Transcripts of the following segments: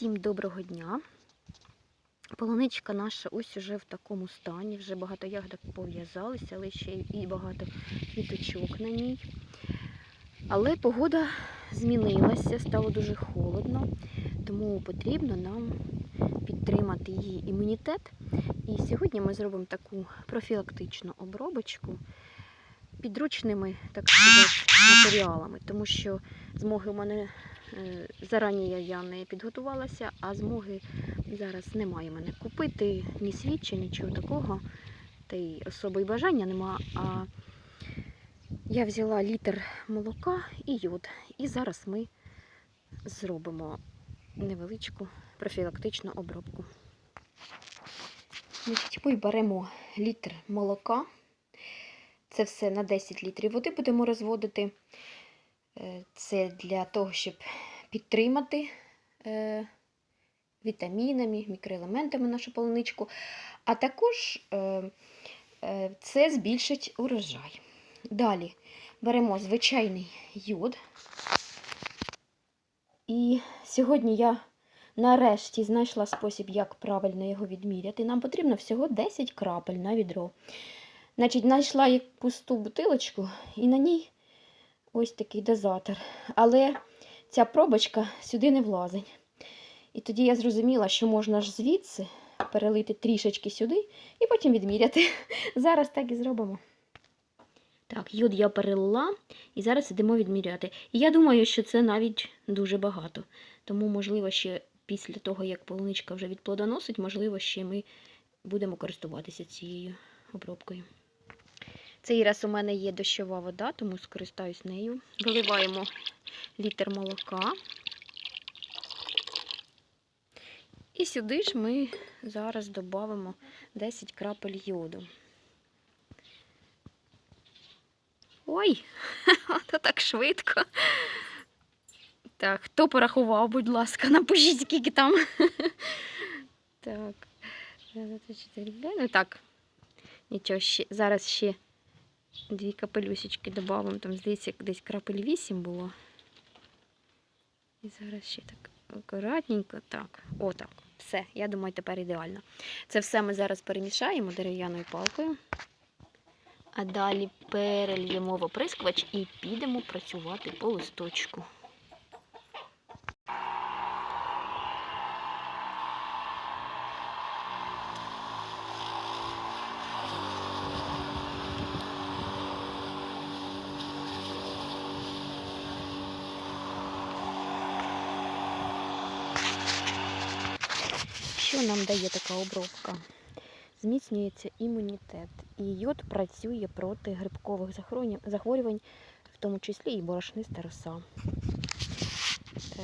Всім доброго дня. Полуничка наша ось уже в такому стані. Вже багато ягодок пов'язалися, але ще і багато квіточок на ній. Але погода змінилася, стало дуже холодно, тому потрібно нам підтримати її імунітет. І сьогодні ми зробимо таку профілактичну обробочку підручними, так сказати, матеріалами, тому що змоги у мене зарані я не підготувалася, а змоги зараз немає мене купити ні свідча, нічого такого. Та й особи й бажання нема. А я взяла літр молока і йод. І зараз ми зробимо невеличку профілактичну обробку. Ми беремо літр молока. Це все на 10 літрів води будемо розводити. Е, Це для того, щоб підтримати е, вітамінами, мікроелементами нашу полуничку. А також е, це збільшить урожай. Далі беремо звичайний йод. І сьогодні я нарешті знайшла спосіб, як правильно його відміряти. Нам потрібно всього 10 крапель на відро. Значить, знайшла пусту бутилочку і на ній ось такий дозатор. Але ця пробочка сюди не влазить. І тоді я зрозуміла, що можна ж звідси перелити трішечки сюди і потім відміряти. Зараз так і зробимо. Так, йод я перелила і зараз ідемо відміряти. І я думаю, що це навіть дуже багато. Тому, можливо, ще після того, як полуничка вже відплодоносить, можливо, ще ми будемо користуватися цією обробкою. Цей раз у мене є дощова вода, тому скористаюсь нею. Виливаємо літр молока. І сюди ж ми зараз додамо 10 крапель йоду. Ой, то так швидко. Так, хто порахував, будь ласка, напишіть, скільки там. Так. Ну так. Нічого, зараз ще дві капелюсечки додамо. Там, здається, десь крапель 8 було. І зараз ще так акуратненько. Так, отак. Все, я думаю, тепер ідеально. Це все ми зараз перемішаємо дерев'яною палкою. А далі перельємо в оприскувач і підемо працювати по листочку. Що нам дає така обробка? Зміцнюється імунітет, і йод працює проти грибкових захворювань, в тому числі і борошниста роса. Е,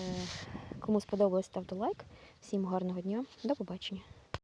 Кому сподобалось, ставте лайк. Всім гарного дня, до побачення.